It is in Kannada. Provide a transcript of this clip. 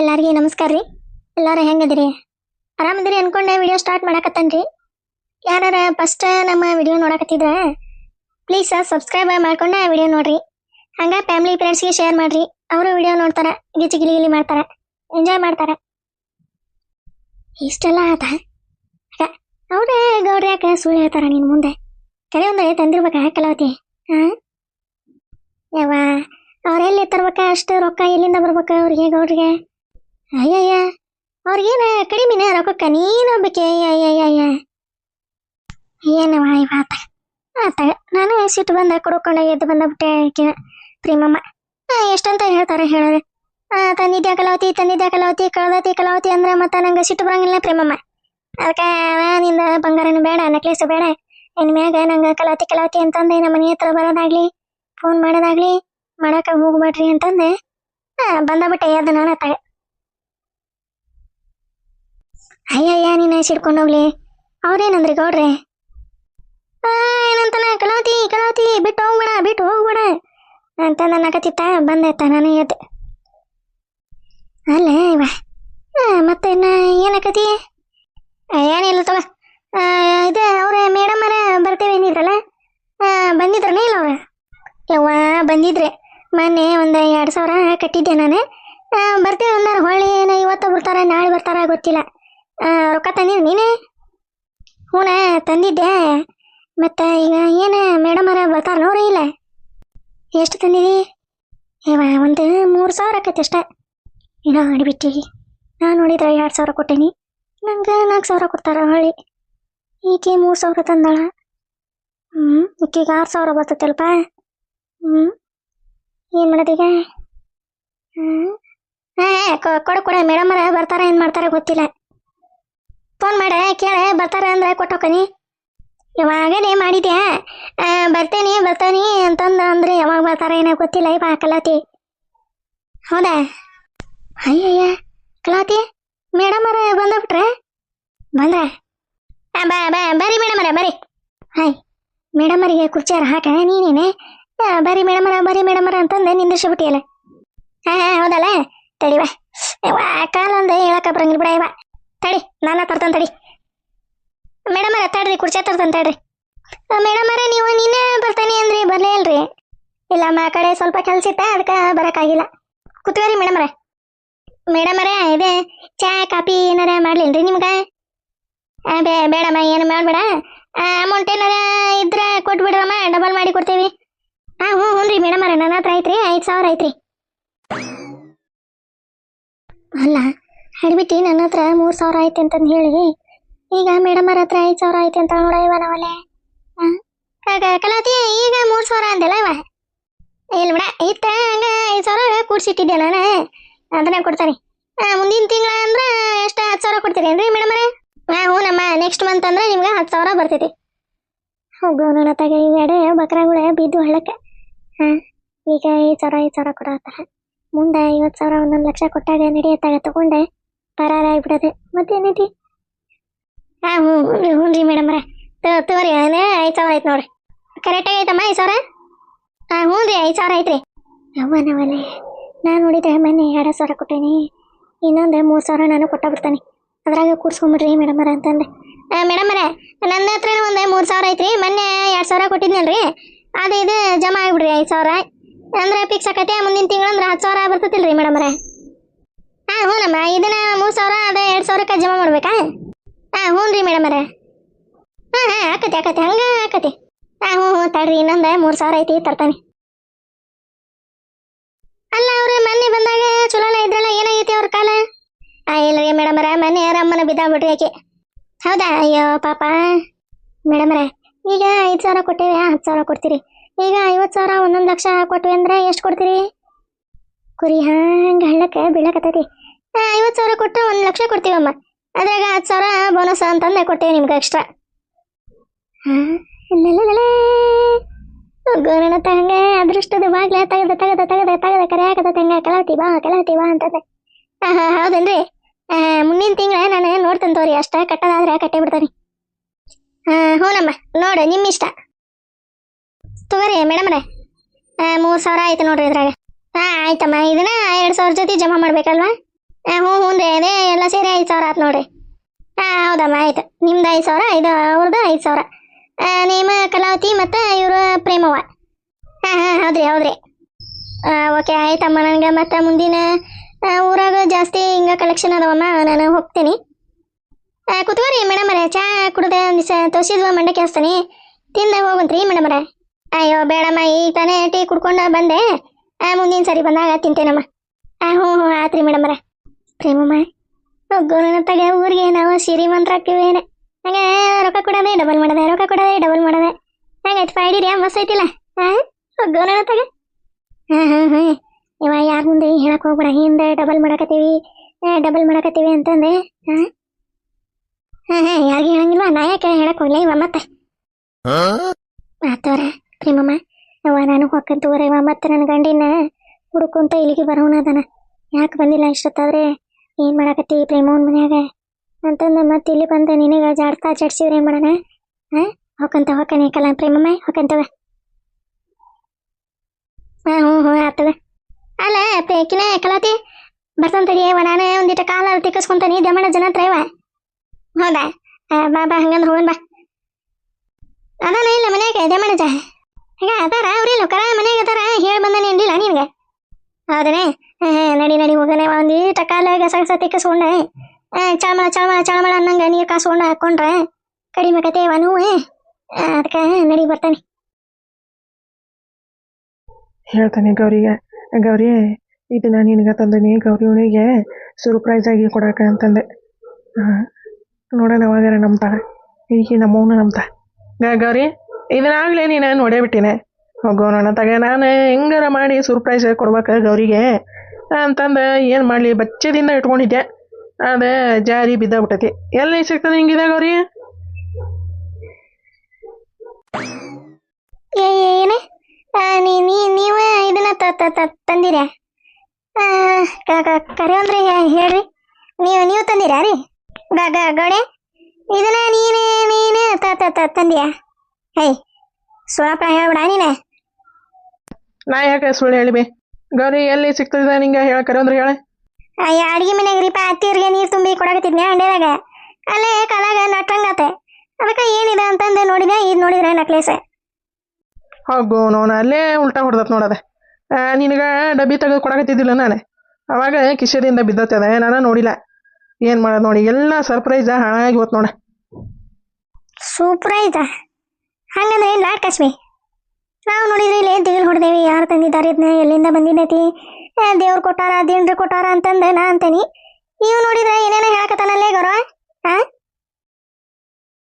ಎಲ್ಲಾರ್ಗಿ ನಮಸ್ಕಾರ ರೀ. ಎಲ್ಲಾರು ಹೆಂಗದಿರಿ? ಆರಾಮದಿರಿ ಅನ್ಕೊಂಡೆ ವಿಡಿಯೋ ಸ್ಟಾರ್ಟ್ ಮಾಡಕತ್ತನ್ರಿ. ಯಾರ ಫಸ್ಟ್ ನಮ್ಮ ವಿಡಿಯೋ ನೋಡಾಕತ್ತಿದ್ರೆ ಪ್ಲೀಸ್ ಸಬ್ಸ್ಕ್ರೈಬ್ ಮಾಡ್ಕೊಂಡೆ ವಿಡಿಯೋ ನೋಡ್ರಿ. ಹಂಗ ಫ್ಯಾಮಿಲಿ ಫ್ರೆಂಡ್ಸ್ಗೆ ಶೇರ್ ಮಾಡ್ರಿ. ಅವರು ವಿಡಿಯೋ ನೋಡ್ತಾರ, ಗಿಚ್ಚಿ ಗಿಲಿ ಗಿಲಿ ಮಾಡ್ತಾರ ಎಂಜಾಯ್ ಮಾಡ್ತಾರ. ಇಷ್ಟೆಲ್ಲ ಆತ? ಅವ್ರೇ ಗೌಡ್ರಿ ಯಾಕೆ ಸುಳ್ಳು ಹೇಳ್ತಾರ ನಿನ್ ಮುಂದೆ? ತಂದಿರ್ಬೇಕಾ ತಂದಿರ್ಬೇಕ ಕಲಾವತಿ? ಹಾ ಯಾವ ಅವ್ರೆಲ್ಲಿ ತರ್ಬೇಕ, ಅಷ್ಟು ರೊಕ್ಕ ಎಲ್ಲಿಂದ ಬರ್ಬೇಕ ಅವ್ರಿಗೆ ಗೌಡ್ರಿಗೆ? ಅಯ್ಯಯ್ಯ ಅವ್ರಿಗೇನ ಕಡಿಮೆನ ರೊಕ್ಕಕ್ಕ ನೀನು ಬೇಕೆ ಏನ ಏನವ ಬಾತ ಆತ ನಾನು ಸಿಟ್ಟು ಬಂದ ಕುಡ್ಕೊಂಡ ಎದ್ದು ಬಂದ ಬಿಟ್ಟೆ ಪ್ರೇಮಮ್ಮ. ಆ, ಎಷ್ಟಂತ ಹೇಳ್ತಾರೆ ಹೇಳೋದು ತಂದಿದ್ಯಾ ಕಲಾವತಿ ತಂದಿದ್ಯಾ ಕಲಾವತಿ ಕಳದತಿ ಕಲಾವತಿ ಅಂದ್ರೆ ಮತ್ತೆ ನಂಗೆ ಸಿಟ್ಟು ಬರಂಗಿಲ್ಲ ಪ್ರೇಮಮ್ಮ. ಅದಕ್ಕೆ ನಿಂದ ಬಂಗಾರನು ಬೇಡ ನೆಕ್ಲೆಸ್ ಬೇಡ. ಇನ್ ಮ್ಯಾಗ ನಂಗೆ ಕಲಾವತಿ ಕಲಾವತಿ ಅಂತಂದೆ ನಮ್ಮ ಮನೆ ಹತ್ರ ಬರೋದಾಗ್ಲಿ ಫೋನ್ ಮಾಡೋದಾಗ್ಲಿ ಮಾಡಕ ಹೋಗ್ಬೇಡ್ರಿ ಅಂತಂದೆ. ಬಂದ ಬಿಟ್ಟೆ ಎದ್ದು ನಾನು ತಗ ಅಯ್ಯಯ್ಯ, ನೀನು ಸಿಡ್ಕೊಂಡು ಹೋಗ್ಲಿ? ಅವ್ರೇನಂದ್ರಿ ಗೌಡ್ರೆ? ಏನಂತಾನ? ಕಳಾತಿ ಕಳಾತಿ ಬಿಟ್ಟು ಹೋಗ್ಬೇಡ ಬಿಟ್ಟು ಹೋಗ್ಬೇಡ ಅಂತ ಅನ್ನಕತ್ತಿತ್ತ ಬಂದೈತ ನಾನು ಎದ್ದು. ಅಲ್ಲೇ ಇವ. ಮತ್ತೆ ಇನ್ನ ಏನಕತಿ ಏನಿಲ್ಲ ತಗ. ಇದೆ ಅವ್ರ, ಮೇಡಮ್ ಅರ ಬರ್ತೇವೆ ಏನಿದ್ರಲ್ಲ ಬಂದಿದ್ರನೇ ಇಲ್ಲ ಅವ್ರ? ಯವ್ವ, ಬಂದಿದ್ರೆ. ಮೊನ್ನೆ ಒಂದು ಎರಡು ಸಾವಿರ ಕಟ್ಟಿದ್ದೆ ನಾನು. ಬರ್ತೇವೆ ಅಂದಾರ ಹೊಳ್ಳಿ ಏನೋ ಇವತ್ತು ಬರ್ತಾರ, ನಾಳೆ ಬರ್ತಾರ ಗೊತ್ತಿಲ್ಲ. ರೊಕ್ಕ ತಂದಿದ್ದು ನೀನೇ? ಹೂನ ತಂದಿದ್ದೆ ಮತ್ತು ಈಗ ಏನು ಮೇಡಮರ ಬರ್ತಾರೆ ನೋಡ್ರಿ ಇಲ್ಲ? ಎಷ್ಟು ತಂದಿದಿ? ಏವ ಒಂದು ಮೂರು ಸಾವಿರ ಆಕೈತೆ ಅಷ್ಟೇ. ಏನೋ ಆಡಿಬಿಟ್ಟಿ ನಾನು ನೋಡಿದ್ರೆ ಎರಡು ಸಾವಿರ ಕೊಟ್ಟೇನಿ. ನಂಗೆ ನಾಲ್ಕು ಸಾವಿರ ಕೊಡ್ತಾರ ಹೊಳ್ಳಿ. ಈಕೆ ಮೂರು ಸಾವಿರ ತಂದಾಳ. ಹ್ಞೂ ಈಕೆಗೆ ಆರು ಸಾವಿರ ಬರ್ತೈತಲ್ಪ? ಹ್ಞೂ ಏನು ಮಾಡೋದೀಗ ಹಾಂ ಹಾಂ, ಕೊಡು, ಕೊಡ. ಮೇಡಮ್ ಅವರ ಬರ್ತಾರ, ಏನು ಮಾಡ್ತಾರ ಗೊತ್ತಿಲ್ಲ. ಫೋನ್ ಮಾಡ, ಕೇಳ, ಬರ್ತಾರೆ ಅಂದ್ರೆ ಕೊಟ್ಟೋಕನಿ ಯಾವಾಗನೇ ಮಾಡಿದ್ಯಾ? ಬರ್ತೇನೆ, ಬರ್ತೇನಿ ಅಂತಂದ ಅಂದ್ರೆ ಯಾವಾಗ ಬರ್ತಾರ ಏನೋ ಗೊತ್ತಿಲ್ಲ ಇವ ಕಲಾತಿ. ಹೌದಾ? ಅಯ್ಯಯ್ಯ, ಕಲಾತಿ, ಮೇಡಮ್ ಅವರ ಬಂದ್ಬಿಟ್ರೆ? ಬಂದ್ರ? ಬಾ ಬಾ, ಬರ್ರಿ ಮೇಡಮ್ ಅವರ ಬರಿ ಹಾಯ್, ಮೇಡಮ್ ಅವರಿಗೆ ಹಾಕ, ನೀನೇನೆ? ಬರಿ ಮೇಡಮ್ ಅವರ ಬರಿ ಮೇಡಮ್ ಅವರ ಅಂತಂದೆ ನಿಂದಿರ್ಸಿಬಿಟ್ಟಿಯಲ್ಲ. ಹಾ ಹೌದಲ್ಲ? ತಡಿವ ಕಾಲೊಂದು ಹೇಳಕ್ಕ ಬರಂಗಿಲ್ಲ ಬಿಡ ಇವ ತಡಿ, ನಾನ ತರ್ತಾನೆ ತಡಿ. ಮೇಡಮ್ ಅರ ತಡ್ರಿ, ಕುರ್ಚಿ ತರ್ತಾನೆ ತಡ್ರಿ. ಮೇಡಮ್ ಅರ ನೀವು ನಿನ್ನೆ ಬರ್ತಾನೆ ಅಂದ್ರಿ ಬರ್ಲೇ ಇಲ್ರಿ? ಇಲ್ಲಮ್ಮ ಆ ಕಡೆ ಸ್ವಲ್ಪ ಕೆಲ್ಸ ಇತ್ತ, ಅದಕ್ಕೆ ಬರೋಕ್ಕಾಗಿಲ್ಲ. ಕುತ್ಕೋರಿ ಮೇಡಮ್ ಅರ ಮೇಡಮ್ ಅರ ಇದೆ, ಚಾ, ಕಾಫಿ ಏನಾರ ಮಾಡ್ಲಿಲ್ರಿ ನಿಮ್ಗೆ? ಬೇ, ಬೇಡಮ್ಮ, ಏನು ಮಾಡಬೇಡ. ಅಮೌಂಟ್ ಏನಾರ ಇದ್ರೆ ಕೊಟ್ಬಿಡ್ರಮ್ಮ ಡಬಲ್ ಮಾಡಿ ಕೊಡ್ತೀವಿ. ಹಾಂ ಹ್ಞೂ ಹ್ಞೂ ರೀ ಮೇಡಮ್ ಅರ ನನ್ನ ಹತ್ರ ಐತ್ರಿ, ಐದು ಸಾವಿರ ಐತ್ರಿ. ಅಲ್ಲ ಹೇಳ್ಬಿಟ್ಟು, ನನ್ನ ಹತ್ರ ಮೂರು ಸಾವಿರ ಐತೆ ಅಂತಂದು ಹೇಳಿ. ಈಗ ಮೇಡಮರ ಹತ್ರ ಐದು ಸಾವಿರ ಐತೆ ಅಂತ ನೋಡ ಇವ ನಾವಲ್ಲೇ. ಕಲಾತಿ, ಈಗ ಮೂರು ಸಾವಿರ ಅಂದಲ್ಲ ಇಲ್ಲ ಬಿಡ, ಇತ್ತ ಹಂಗ ಐದು ಸಾವಿರ ಕೂಡ್ಸಿಟ್ಟಿದ್ದೆ ನಾನು. ಅದನ್ನ ಕೊಡ್ತಾನೆ. ಮುಂದಿನ ತಿಂಗಳ ಅಂದ್ರೆ ಎಷ್ಟು? ಹತ್ತು ಸಾವಿರ ಕೊಡ್ತೀರಿ ಏನ್ರಿ ಮೇಡಮ್ ಅವರೇ? ಹಾಂ ಹ್ಞೂ ನಮ್ಮ ನೆಕ್ಸ್ಟ್ ಮಂತ್ ಅಂದ್ರೆ ನಿಮ್ಗೆ ಹತ್ತು ಸಾವಿರ ಬರ್ತೈತಿ. ಹೋಗು ನನ್ನ ತಗ ಇವೆರಡು ಬಕ್ರಾಗಳು ಬಿದ್ದು ಹಳ್ಳಕ್ಕೆ. ಹಾಂ ಈಗ ಐದು ಸಾವಿರ ಐದು ಸಾವಿರ ಕೊಡತ್ತಾರ ಮುಂದೆ ಐವತ್ತು ಸಾವಿರ ಒಂದೊಂದು ಲಕ್ಷ ಕೊಟ್ಟಾಗ ನಡೆಯತ್ತಾಗ, ತಗೊಂಡೆ. ಪರಾರ ಆಗ್ಬಿಡದೆ ಮತ್ತೇನೈತಿ ಹಾಂ ಹ್ಞೂ ಹ್ಞೂ ಹ್ಞೂ ರೀ ಮೇಡಮ್ರೆ ತಗೋರಿ ಅದೇ ಐದು ಸಾವಿರ ಐತೆ ನೋಡ್ರಿ. ಕರೆಕ್ಟಾಗಿ ಐತಮ್ಮ ಐದು ಸಾವಿರ? ಹಾಂ ಹ್ಞೂ ರೀ, ಐದು ಸಾವಿರ ಐತ್ರಿ. ನಾವಲ್ಲೇ ನಾನು ನೋಡಿದೆ, ಮೊನ್ನೆ ಎರಡು ಸಾವಿರ ಕೊಟ್ಟೇನಿ. ಇನ್ನೊಂದು ಮೂರು ಸಾವಿರ ನಾನು ಕೊಟ್ಟ ಬಿಡ್ತಾನೆ ಅದ್ರಾಗ ಕೂಡ್ಸ್ಕೊಂಬಿಡ್ರಿ ಮೇಡಮರ ಅಂತಂದೆ ಮೇಡಮರೇ ನನ್ನ ಹತ್ರ ಒಂದು ಮೂರು ಸಾವಿರ ಐತ್ರಿ. ಮೊನ್ನೆ ಎರಡು ಸಾವಿರ ಕೊಟ್ಟಿದ್ನಲ್ರಿ. ಅದು ಇದು ಜಮಾ ಆಗಿಬಿಡ್ರಿ, ಐದು ಸಾವಿರ. ಅಂದ್ರೆ ಪಿಕ್ಸ್ ಆಕತೆ ಮುಂದಿನ ತಿಂಗಳು ಅಂದ್ರೆ ಹತ್ತು ಸಾವಿರ ಬರ್ತೈತಿಲ್ರಿ ಮೇಡಮರೇ ಹಾಂ ಹ್ಞೂನಮ್ಮ ಇದನ್ನ ಮೂರು ಸಾವಿರ ಅದ ಎರಡು ಸಾವಿರಕ್ಕೆ ಜಮಾ ಮಾಡ್ಬೇಕಾ? ಹಾಂ ಹ್ಞೂ ರೀ ಮೇಡಮರೇ ಹಾಂ ಹಾಂ, ಆಕತಿ ಆಕತಿ, ಹಂಗೆ ಆಕತಿ. ಹಾಂ, ಹ್ಞೂ ಹ್ಞೂ, ತಡ್ರಿ, ಇನ್ನೊಂದು ಮೂರು ಸಾವಿರ ಐತಿ, ತರ್ತಾನೆ. ಅಲ್ಲ ಅವ್ರ ಮೊನ್ನೆ ಬಂದಾಗ ಚಲೋನ ಇದ್ರಲ್ಲ, ಏನಾಗೈತಿ ಅವ್ರ ಕಾಲ? ಹಾಂ ಇಲ್ಲ ರೀ ಮೇಡಮರ ಮೊನ್ನೆ ಅಮ್ಮನ ಬಿದ್ದಾಗ್ಬಿಟ್ರಿ ಆಕೆ. ಹೌದಾ? ಅಯ್ಯೋ, ಪಾಪ. ಮೇಡಮರೇ ಈಗ ಐದು ಸಾವಿರ ಕೊಟ್ಟೇವೆ ಹತ್ತು ಸಾವಿರ ಕೊಡ್ತೀರಿ. ಈಗ ಐವತ್ತು ಸಾವಿರ, ಒಂದೊಂದು ಲಕ್ಷ ಕೊಟ್ವಿ ಅಂದ್ರೆ ಎಷ್ಟು ಕೊಡ್ತೀರಿ? ಕುರಿ ಹಂಗೆ ಹಳ್ಳಕ್ಕೆ ಬೀಳಕತ್ತೈತಿ. ಐವತ್ತು ಸಾವಿರ ಕೊಟ್ಟು ಒಂದು ಲಕ್ಷ ಕೊಡ್ತೀವಮ್ಮ. ಅದ್ರಾಗ ಹತ್ತು ಸಾವಿರ ಬೋನಸ್ ಅಂತಂದೆ ಕೊಟ್ಟೇವೆ ನಿಮ್ಗೆ ಎಕ್ಸ್ಟ್ರಾ ಹಾಂ ಗುರುನ ತಂಗೆ, ಅದೃಷ್ಟದ ಬಾಗ್ಲೆ ತೆಗೆದ ತೆಗೆದ ತೆಗೆದ ತೆಗೆದ ಕರೆಯಾಕದ ತಂಗ ಕಲಾವತಿ ಬಾ ಕಲಾವತಿ ಬಾ ಅಂತಂದೆ. ಹಾಂ ಹಾಂ, ಹೌದೇನ್ರಿ? ಮುಂದಿನ ತಿಂಗಳ ನಾನು ನೋಡ್ತೇನೆ ತೋರಿ, ಅಷ್ಟ ಕಟ್ಟದಾದ್ರೆ ಕಟ್ಟೆ ಬಿಡ್ತಾನೆ. ಹಾಂ ಹ್ಞೂನಮ್ಮ ನೋಡು ನಿಮ್ಮ ಇಷ್ಟ ತಗೋರಿ ಮೇಡಮ್ರೆ. ಮೂರು ಸಾವಿರ ಆಯ್ತು ನೋಡ್ರಿ ಇದ್ರಾಗ. ಹಾಂ, ಆಯ್ತಮ್ಮ. ಇದನ್ನ ಎರಡು ಸಾವಿರ ಜೊತೆ ಜಮಾ ಮಾಡ್ಬೇಕಲ್ವಾ? ಹ್ಞೂ ಹ್ಞೂ ರೀ. ಅದೇ ಎಲ್ಲ ಸೇರಿ ಐದು ಸಾವಿರ ಆಯ್ತು ನೋಡ್ರಿ. ಹಾಂ ಹೌದಮ್ಮ, ಆಯ್ತು. ನಿಮ್ದು ಐದು ಸಾವಿರ, ಇದು ಅವ್ರದ್ದು ಐದು ಸಾವಿರ. ನೇಮ, ಕಲಾವತಿ ಮತ್ತು ಇವರು ಪ್ರೇಮವ್ವ. ಹಾಂ ಹಾಂ, ಹೌದ್ರಿ ಹೌದ್ರಿ. ಓಕೆ, ಆಯ್ತಮ್ಮ. ನನಗೆ ಮತ್ತೆ ಮುಂದಿನ ಊರಾಗ ಜಾಸ್ತಿ ಹಿಂಗೆ ಕಲೆಕ್ಷನ್ ಅದಾವಮ್ಮ, ನಾನು ಹೋಗ್ತೀನಿ. ಕುತ್ಕೋರಿ ಮೇಡಮರೆ ಚಾ ಕುಡ್ದೆ ದಿವಸ ತೋರಿಸಿದ್ವ, ಮಂಡಕ್ಕೆ ಹಾಸ್ತಾನೆ ತಿಂದ ಹೋಗಂತ್ರಿ ಮೇಡಮರೇ ಅಯ್ಯೋ, ಬೇಡಮ್ಮ ಈಗ ತಾನೇ ಟೀ ಕುಡ್ಕೊಂಡು ಬಂದೆ. ಆ, ಮುಂದಿನ ಸರಿ ಬಂದಾಗ ತಿಂತೇನಮ್ಮ. ಆ, ಹ್ಞೂ ಹ್ಞೂ ಆತ್ರಿ ಮೇಡಮರ ಪ್ರೇಮಮ್ಮ ಹೋಗೋಣ ತಗ ಊರಿಗೆ ನಾವು ಶ್ರೀಮಂತ್ರ ಶ್ರೀಮಂತರಾಗ್ತೀವೇನೆ. ಹಂಗೆ ರೊಕ್ಕ ಕೊಡೋದೆ ಡಬಲ್ ಮಾಡದೆ ರೊಕ್ಕ ಕೊಡೋದೇ ಡಬಲ್ ಮಾಡದೆ. ಹೆಂಗೈತೆ ಫೈಡಿರಿ ಮಸ್ ಐತಿಲ್ಲ ಹಾಂ ತಗ. ಹಾಂ ಹಾಂ ಹಾಂ ಇವ ಯಾರ ಮುಂದೆ ಹೇಳಕ್ ಹೋಗ್ಬೇಡ. ಹಿಂದೆ ಡಬಲ್ ಮಾಡಕತ್ತೀವಿ ಡಬಲ್ ಮಾಡಕತ್ತೀವಿ ಅಂತಂದೆ. ಹಾಂ ಹಾಂ ಹಾಂ ಯಾರಿಗೆ ಹೇಳಂಗಿಲ್ವ? ನಾ ಯಾಕೆ ಹೇಳಕ್ ಹೋಗ್ಲಿ ಇವ ಮತ್ತೆ? ಆತವ್ರ ಪ್ರೇಮಮ್ಮ ಅವ್ವ ನಾನು ಹೊಕ್ಕಂತ ಊರವ ಮತ್ತೆ ನನ್ನ ಗಂಡಿನ ಹುಡುಕೊಂತ ಇಲ್ಲಿಗೆ ಬರೋನದನ ಯಾಕೆ ಬಂದಿಲ್ಲ ಇಷ್ಟೊತ್ತಾದ್ರೆ? ಏನು ಮಾಡಕತ್ತಿ ಪ್ರೇಮವನ್ ಮನ್ಯಾಗ? ಅಂತಂದು, ಮತ್ತೆ ಇಲ್ಲಿ ಬಂದ ನಿನಗೆ ಜಾಡ್ತಾ ಜಡ್ಸಿದ್ರೆ ಏನು ಮಾಡೋಣ? ಹಾಂ ಹೊಕ್ಕಂತ, ಹೊಕ್ಕನೆ, ಕಲಾ ಪ್ರೇಮಮ್ಮ ಹೊಕ್ಕಂತವ ಹಾಂ, ಹ್ಞೂ ಹ್ಞೂ ಆಗ್ತದೆ ಅಲ್ಲ ಪ್ರೇಕಿನ ಕಲಾತಿ ಬರ್ತಂತಡಿ ತಡಿಯವ ನಾನು ಒಂದಿಟ ಕಾಲ ತಿಕ್ಕಿಸ್ಕೊಂತಾನೆ ದಮಣ ಜನ ಹತ್ರ ಇವ ಹೌದಾ? ಬಾ ಬಾ, ಹಂಗಂದ್ರೆ ಹೋಗೋಣ ಬಾ. ಅದಾನ ಇಲ್ಲ, ಮನ್ಯಾಗ ದಮಣಜ ಈಗ ಅದಾರ ಅವ್ರಿಲ್ಲ ಕರ ಮನ್ಯಾಗ ಅದಾರ? ಹೇಳಿ ಬಂದಾನೆ ಅಂದಿಲ್ಲ ನಿನಗೆ? ಹೌದನೆ? ನಡಿ ನಡಿ ಹೋಗನೆ ಒಂದೀಟ ಕಾಲ ಗಸ ಗಸ ತಿಕ್ಕಿಸ್ಕೊಂಡೆ ಚಳಮಳ ಚಳಮಳ ಚಳಮಳ ಅನ್ನಂಗೆ ನೀರು ಕಾಸ್ಕೊಂಡು ಹಾಕ್ಕೊಂಡ್ರೆ ಕಡಿಮೆ ಕತೆ ಅವನು ಅದಕ್ಕೆ ನಡಿ, ಬರ್ತಾನೆ. ಹೇಳ್ತಾನೆ ಗೌರಿಗೆ. ಗೌರಿ, ಇದನ್ನ ನಿನಗೆ ತಂದನಿ. ಗೌರಿ ಅವನಿಗೆ ಸರ್ಪ್ರೈಸ್ ಆಗಿ ಕೊಡಕ ಅಂತಂದೆ. ನೋಡೋಣ ಅವಾಗಾರ ನಂಬ್ತಾಳ ಈಗ ನಮ್ಮವನು ನಂಬ್ತಾ ಗೌರಿ? ಇದನ್ನಾಗಲೇ ನೀನು ನೋಡೇ ಹೋಗೋ ಹೋಗೋಣ ತಗ, ನಾನು ಹೆಂಗಾರ ಮಾಡಿ ಸರ್ಪ್ರೈಸ್ ಕೊಡ್ಬೇಕು ಗೌರಿಗೆ. ಅಂತಂದು ಏನು ಮಾಡಲಿ, ಬಚ್ಚದಿಂದ ಇಟ್ಕೊಂಡಿದ್ದೆ. ಅದು ಜಾರಿ ಬಿದ್ದಾಗ್ಬಿಟ್ಟೈತಿ. ಎಲ್ಲಿ ಸಿಗ್ತದೆ ಹಿಂಗಿದೆ ಗೌರಿ? ಏನೇ? ನೀವು ಇದನ್ನ ತಂದಿರ? ಕರೆ ಅಂದ್ರೆ ಹೇಳ್ರಿ. ನೀವು ನೀವು ತಂದಿರಾ ರೀ? ಗೌಡೆ ಇದನ್ನ ನೀನೇ ನೀನೇ ತಂದಿಯಾ? ಹೇ ಸುಳಪ್ಪ ಹೇಳ್ಬಿಡ ನೀನೆ ನಾ ಯಾಕೆ ಸುಳ್ಳು ಹೇಳಿಬಿ? ಗೌರಿ ಎಲ್ಲಿ ಸಿಗ್ತದೆ ನಿಂಗೆ ಹೇಳಕರೆ ಅಂದ್ರೆ ಹೇಳೆ. ಅಯ್ಯ ಅಡಿಗೆ ಮನೆಗೆ ರೀಪ ಅತ್ತಿಯವ್ರಿಗೆ ನೀರು ತುಂಬಿ ಕೊಡಕತ್ತಿದ್ನೆ ಅಂಡ್ಯಾದಾಗ ಅಲ್ಲೇ ಕಾಲಾಗ ನಟ್ಟಂಗತೆ. ಅದಕ್ಕೆ ಏನಿದೆ ಅಂತಂದು ನೋಡಿದೆ ಇದು ನೋಡಿದ್ರೆ ನಕ್ಲೇಸ್ ಹೋಗು ನೋನ ಅಲ್ಲೇ ಉಲ್ಟಾ ಹೊಡ್ದತ್ ನೋಡದ ನಿನಗೆ ಡಬ್ಬಿ ತೆಗೆದು ಕೊಡಕತ್ತಿದ್ದಿಲ್ಲ ನಾನು? ಅವಾಗ ಕಿಶೆದಿಂದ ಬಿದ್ದತ್ತದ ನಾನು ನೋಡಿಲ್ಲ. ಏನು ಮಾಡೋದು ನೋಡಿ ಎಲ್ಲ ಸರ್ಪ್ರೈಸ ಹಾಳಾಗಿ ಹೋತ್ ನೋಡ. ಸೂಪ್ರೈಸಾ ಹಂಗಂದ್ರೆ ಏನು ಲಾಟ್ ಕಶ್ಮಿ ನಾವು ನೋಡಿದ್ರೆ ಇಲ್ಲೇ ದೇವ್ರು ಹೊಡೆದೇವಿ, ಯಾರು ತಂದಿದ್ದಾರೆ ಇದನ್ನ ಎಲ್ಲಿಂದ ಬಂದಿದ್ದೈತಿ ದೇವ್ರು ಕೊಟ್ಟಾರ ದೇವ್ರು ಕೊಟ್ಟಾರ ಅಂತಂದು ನಾ ಅಂತೀನಿ. ನೀವು ನೋಡಿದ್ರೆ ಏನೇನೋ ಹೇಳಕತ್ತಾನಲ್ಲೇ ಗೌರವ ಹಾಂ